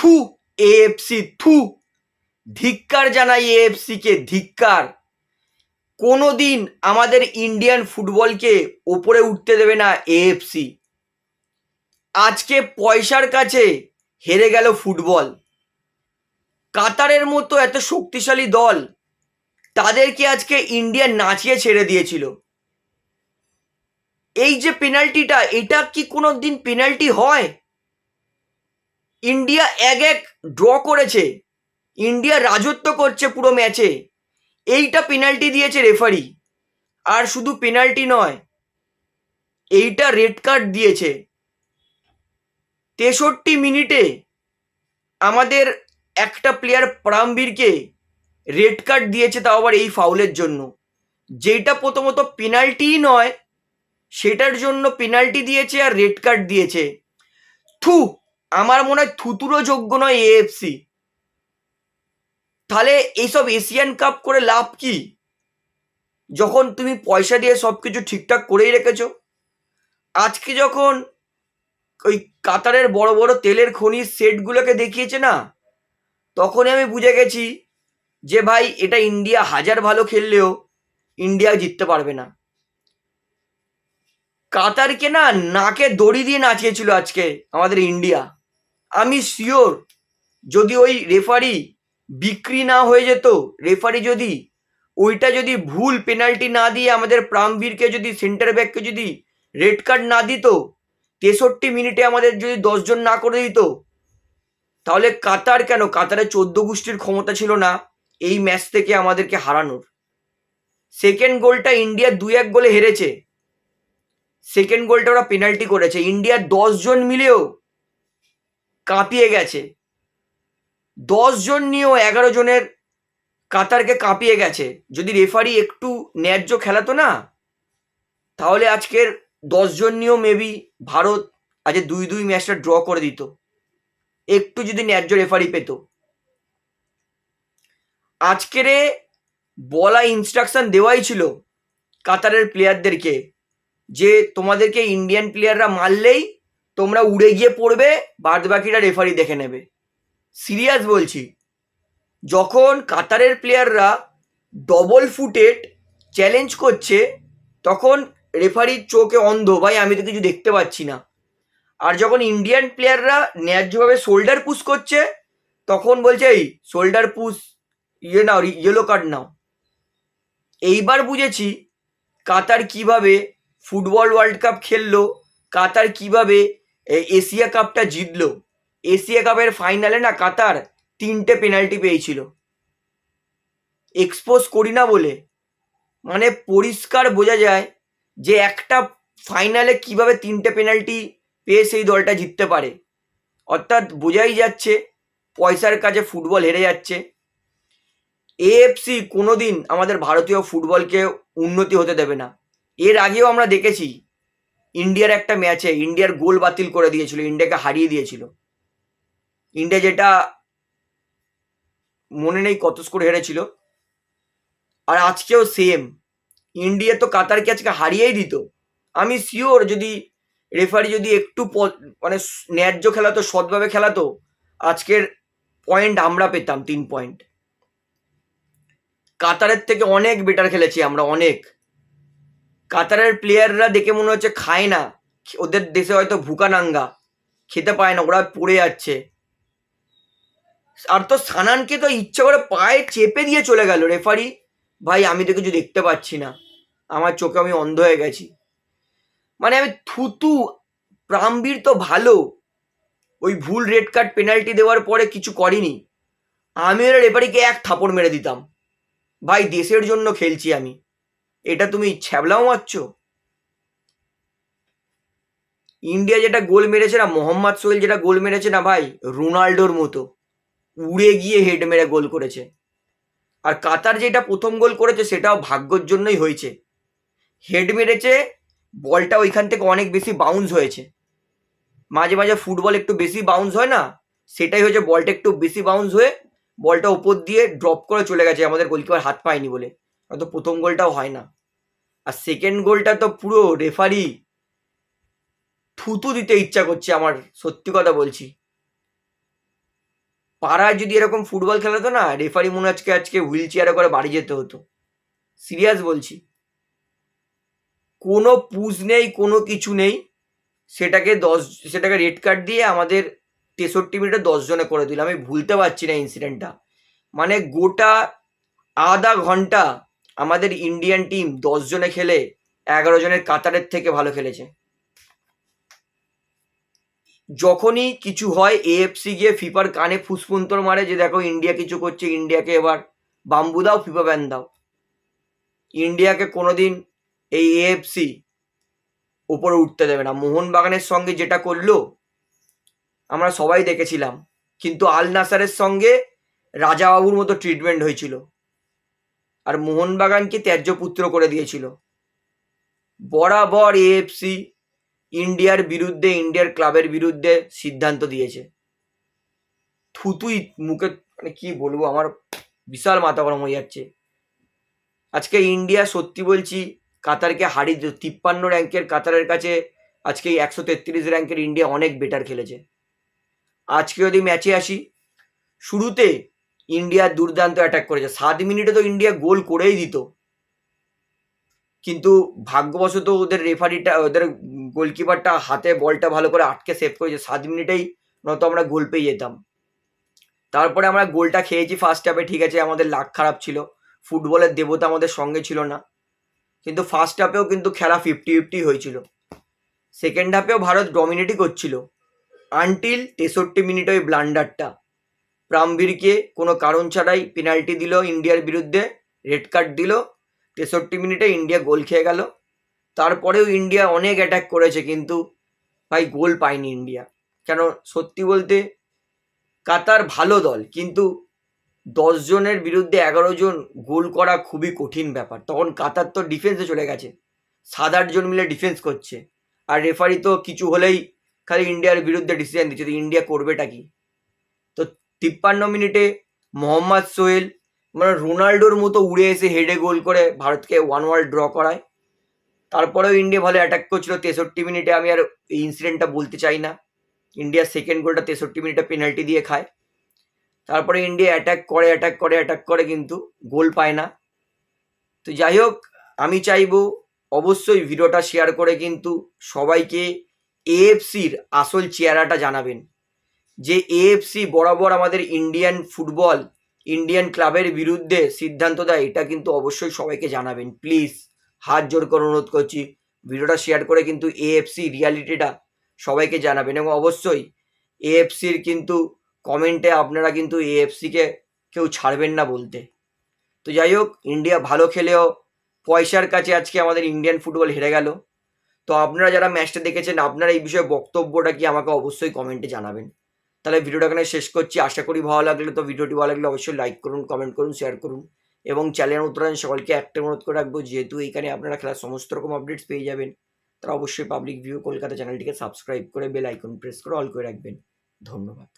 থু এএফসি থু ধিক্কার জানাই এএফসিকে ধিক্কার। কোনো দিন আমাদের ইন্ডিয়ান ফুটবলকে ওপরে উঠতে দেবে না এএফসি আজকে পয়সার কাছে হেরে গেল ফুটবল কাতারের মতো এত শক্তিশালী দল তাদেরকে আজকে ইন্ডিয়া নাচিয়ে ছেড়ে দিয়েছিল। এই যে পেনাল্টিটা এটা কি কোনো দিন পেনাল্টি হয়? ইন্ডিয়া এক এক ড্র করেছে। ইন্ডিয়া রাজত্ব করছে পুরো ম্যাচে এইটা পেনাল্টি দিয়েছে রেফারি আর শুধু পেনাল্টি নয়, এইটা রেড কার্ড দিয়েছে। তেষট্টি মিনিটে আমাদের একটা প্লেয়ার প্রামবীরকে রেড কার্ড দিয়েছে তাও আবার এই ফাউলের জন্য। যেটা প্রথমত পেনাল্টিই নয়, সেটার জন্য পেনাল্টি দিয়েছে আর রেড কার্ড দিয়েছে। থু আমার মনে হয় থুতুরো যোগ্য নয় এএফসি তাহলে এইসব এশিয়ান কাপ করে লাভ কি? যখন তুমি পয়সা দিয়ে সব কিছু ঠিকঠাক করেই রেখেছো। আজকে যখন ওই কাতারের বড় বড় তেলের খনির সেটগুলোকে দেখিয়েছে না, তখনই আমি বুঝে গেছি যে ভাই, এটা ইন্ডিয়া হাজার ভালো খেললেও ইন্ডিয়া জিততে পারবে না। কাতারকে না নাকে দড়ি দিয়ে নাচিয়েছিল আজকে আমাদের ইন্ডিয়া। আমি শিওর যদি ওই রেফারি বিক্রি না হয়ে যেত রেফারি যদি ওইটা যদি ভুল পেনাল্টি না দিয়ে আমাদের প্রামবীরকে যদি সেন্টার ব্যাককে যদি রেড কার্ড না দিত, তেষট্টি মিনিটে আমাদের যদি দশজন না করে দিত, তাহলে কাতার কেন? কাতারে চোদ্দ গোষ্ঠীর ক্ষমতা ছিল না এই ম্যাচ থেকে আমাদেরকে হারানোর। সেকেন্ড গোলটা ইন্ডিয়া দুই এক গোলে হেরেছে। সেকেন্ড গোলটা ওরা পেনাল্টি করেছে। ইন্ডিয়ার দশজন মিলেও কাঁপিয়ে গেছে। জন নিয়েও এগারো জনের কাতারকে কাঁপিয়ে গেছে। যদি রেফারি একটু ন্যায্য খেলাতো না, তাহলে আজকের জন নিয়েও মেবি ভারত আজ দুই দুই ম্যাচটা ড্র করে দিত। একটু যদি ন্যায্য রেফারি পেত। আজকেরে বলা ইনস্ট্রাকশন দেওয়াই ছিল কাতারের প্লেয়ারদেরকে যে তোমাদেরকে ইন্ডিয়ান প্লেয়াররা মারলেই তোমরা উড়ে গিয়ে পড়বে বাদ বাকিরা রেফারি দেখে নেবে। সিরিয়াস বলছি। যখন কাতারের প্লেয়াররা ডবল ফুটেড চ্যালেঞ্জ করছে, তখন রেফারির চোখে অন্ধ, ভাই, আমি তো কিছু দেখতে পাচ্ছি না। আর যখন ইন্ডিয়ান প্লেয়াররা ন্যায্যভাবে শোল্ডার পুশ করছে, তখন বলছে, এই শোল্ডার পুশ ইয়ে নাও ইয়েলো কার্ড নাও। এইবার বুঝেছি কাতার কীভাবে ফুটবল ওয়ার্ল্ড কাপ খেললো, কাতার কীভাবে এশিয়া কাপটা জিতলো। এশিয়া কাপের ফাইনালে না কাতার তিনটে পেনাল্টি পেয়েছিল। এক্সপোজ করি না বলে। মানে পরিষ্কার বোঝা যায় যে একটা ফাইনালে কীভাবে তিনটে পেনাল্টি পেয়ে সেই দলটা জিততে পারে। অর্থাৎ বোঝাই যাচ্ছে পয়সার কাছে ফুটবল হেরে যাচ্ছে। এএফসি কোনোদিন আমাদের ভারতীয় ফুটবলকে উন্নতি হতে দেবে না। এর আগেও আমরা দেখেছি ইন্ডিয়ার একটা ম্যাচে ইন্ডিয়ার গোল বাতিল করে দিয়েছিল, ইন্ডিয়াকে হারিয়ে দিয়েছিল। ইন্ডিয়া যেটা মনে নেই কত স্কোর হেরেছিল। আর আজকেও সেম ইন্ডিয়া তো কাতারকে আজকে হারিয়েই দিত। আমি শিওর যদি রেফারি যদি একটু মানে ন্যায্য খেলাতো, সৎভাবে খেলাতো, আজকের পয়েন্ট আমরা পেতাম তিন পয়েন্ট কাতারের থেকে অনেক বেটার খেলেছি আমরা, অনেক। কাতারের প্লেয়াররা দেখে মনে হচ্ছে খায় না। ওদের দেশে হয়তো ভুকানাঙ্গা খেতে পায় না, ওরা পড়ে যাচ্ছে। আর তো সানানকে তো ইচ্ছে করে পায়ে চেপে দিয়ে চলে গেল রেফারি ভাই, আমি তো কিছু দেখতে পাচ্ছি না। আমার চোখে আমি অন্ধ হয়ে গেছি। মানে আমি থুতু। প্রামবীর তো ভালো। ওই ভুল রেড কার্ড পেনাল্টি দেওয়ার পরে কিছু করিনি। আমি ওরা রেফারিকে এক থাপড় মেরে দিতাম। ভাই, দেশের জন্য খেলছি আমি। এটা তুমি ছ্যাবলাও মারছ? ইন্ডিয়া যেটা গোল মেরেছে না, মোহাম্মদ সোহেল যেটা গোল মেরেছে না ভাই, রোনাল্ডোর মতো, উড়ে গিয়ে হেড মেরে গোল করেছে। আর কাতার যেটা প্রথম গোল করেছে সেটাও ভাগ্যর জন্যই হয়েছে। হেড মেরেছে, বলটা ওইখান থেকে অনেক বেশি বাউন্স হয়েছে। মাঝে মাঝে ফুটবল একটু বেশি বাউন্স হয় না, সেটাই হয়েছে বলটা একটু বেশি বাউন্স হয়ে, বলটা ওপর দিয়ে ড্রপ করে চলে গেছে, আমাদের গোলকিপার হাত পায়নি বলে। হয়তো প্রথম গোলটাও হয় না। আর সেকেন্ড গোলটা তো পুরো রেফারি থুতু দিতে ইচ্ছা করছে আমার, সত্যি কথা বলছি। পাড়ায় যদি এরকম ফুটবল খেলাতো না রেফারি মনে আজকে আজকে হুইল চেয়ারে করে বাড়ি যেতে হতো। সিরিয়াস বলছি। কোনো পুজ নেই, কোনো কিছু নেই। সেটাকে দশ, সেটাকে রেড কার্ড দিয়ে আমাদের তেষট্টি মিনিটে জনে করে দিল। আমি ভুলতে পারছি না ইনসিডেন্টটা মানে গোটা আধা ঘণ্টা আমাদের ইন্ডিয়ান টিম দশ জনে খেলে এগারো জনের কাতারের থেকে ভালো খেলেছে। যখনই কিছু হয় এএফসি গিয়ে ফিফার কানে ফুসফুন্তর মারে যে দেখো ইন্ডিয়া কিছু করছে ইন্ডিয়াকে এবার বাম্বু দাও, ফিফা ব্যান দাও। ইন্ডিয়াকে কোনোদিন এই এএফসি উপরে উঠতে দেবে না। মোহনবাগানের সঙ্গে যেটা করল, আমরা সবাই দেখেছিলাম। কিন্তু আল নাসারের সঙ্গে রাজাবাবুর মতো ট্রিটমেন্ট হয়েছিল। আর মোহনবাগানকে ত্যায্য পুত্র করে দিয়েছিল। বরাবর এএফসি ইন্ডিয়ার বিরুদ্ধে, ইন্ডিয়ার ক্লাবের বিরুদ্ধে সিদ্ধান্ত দিয়েছে। থুতুই মুখে মানে কি বলব, আমার বিশাল মাথা গরম হয়ে যাচ্ছে। আজকে ইন্ডিয়া, সত্যি বলছি, কাতারকে হারিয়ে তিপ্পান্ন র্যাঙ্কের কাতারের কাছে আজকে একশো তেত্রিশ র্যাঙ্কের ইন্ডিয়া অনেক বেটার খেলেছে। আজকে যদি ম্যাচে আসি, শুরুতে ইন্ডিয়া দুর্দান্ত অ্যাটাক করেছে। সাত মিনিটে তো ইন্ডিয়া গোল করেই দিত। কিন্তু ভাগ্যবশত ওদের রেফারিটা ওদের গোলকিপারটা হাতে বলটা ভালো করে আটকে সেভ করেছে। সাত মিনিটেই নয়তো আমরা গোল পেয়ে যেতাম। তারপরে আমরা গোলটা খেয়েছি ফার্স্ট হাফে ঠিক আছে, আমাদের লাক খারাপ ছিল। ফুটবলের দেবতা আমাদের সঙ্গে ছিল না। কিন্তু ফার্স্ট হাফেও কিন্তু খেলা ফিফটি ফিফটি হয়েছিল সেকেন্ড হাফেও ভারত ডমিনেটই করছিল। আনটিল তেষট্টি মিনিট ওই ব্লান্ডারটা প্রামবীরকে কোনো কারণ ছাড়াই পেনাল্টি দিল ইন্ডিয়ার বিরুদ্ধে, রেড কার্ড দিল, তেষট্টি মিনিটে ইন্ডিয়া গোল খেয়ে গেল। তারপরেও ইন্ডিয়া অনেক অ্যাটাক করেছে কিন্তু ভাই গোল পায়নি ইন্ডিয়া। কেন সত্যি বলতে কাতার ভালো দল, কিন্তু জনের বিরুদ্ধে এগারো জন গোল করা খুবই কঠিন ব্যাপার। তখন কাতার তো ডিফেন্সে চলে গেছে। সাত আট জন মিলে ডিফেন্স করছে। আর রেফারি তো কিছু হলেই খালি ইন্ডিয়ার বিরুদ্ধে ডিসিশন দিচ্ছে। তো ইন্ডিয়া করবেটা কি? তো তিপ্পান্ন মিনিটে মোহাম্মদ সোহেল মানে রোনাল্ডোর মতো উড়ে এসে হেডে গোল করে ভারতকে ওয়ান ওয়ার্ল্ড ড্র করায়। তারপরেও ইন্ডিয়া ভালো অ্যাটাক করছিল, তেষট্টি মিনিটে আমি আর এই ইনসিডেন্টটা বলতে চাই না। ইন্ডিয়ার সেকেন্ড গোলটা তেষট্টি মিনিটে পেনাল্টি দিয়ে খায়। তারপরে ইন্ডিয়া অ্যাটাক করে অ্যাটাক করে অ্যাটাক করে কিন্তু গোল পায় না। তো যাই হোক, আমি চাইব অবশ্যই ভিডিওটা শেয়ার করে কিন্তু সবাইকে এএফসির আসল চেহারাটা জানাবেন। যে এএফসি বরাবর আমাদের ইন্ডিয়ান ফুটবল ইন্ডিয়ান ক্লাবের বিরুদ্ধে সিদ্ধান্ত দেয়, এটা কিন্তু অবশ্যই সবাইকে জানাবেন। প্লিজ হাত জোর করে অনুরোধ করছি। ভিডিওটা শেয়ার করে কিন্তু এএফসি রিয়ালিটিটা সবাইকে জানাবেন এবং অবশ্যই এএফসির কিন্তু কমেন্টে আপনারা কিন্তু এএফসিকে কেউ ছাড়বেন না বলতে। তো যাই হোক ইন্ডিয়া ভালো খেলেও পয়সার কাছে আজকে আমাদের ইন্ডিয়ান ফুটবল হেরে গেল। তো আপনারা যারা ম্যাচটা দেখেছেন, আপনারা এই বিষয়ে বক্তব্যটা কি আমাকে অবশ্যই কমেন্টে জানাবেন। তাহলে ভিডিওটা এখানে শেষ করছি। আশা করি ভালো লাগলে তো ভিডিওটি ভালো লাগলে অবশ্যই লাইক করুন কমেন্ট করুন শেয়ার করুন। এবং চ্যানেল উত্তরায়ণ সকলকে একটা অনুরোধ করে রাখব, যেহেতু এইখানে আপনারা খেলার সমস্ত রকম আপডেটস পেয়ে যাবেন, তারা অবশ্যই পাবলিক ভিউ কলকাতা চ্যানেলটিকে সাবস্ক্রাইব করে বেল আইকন প্রেস করে অল করে রাখবেন। ধন্যবাদ।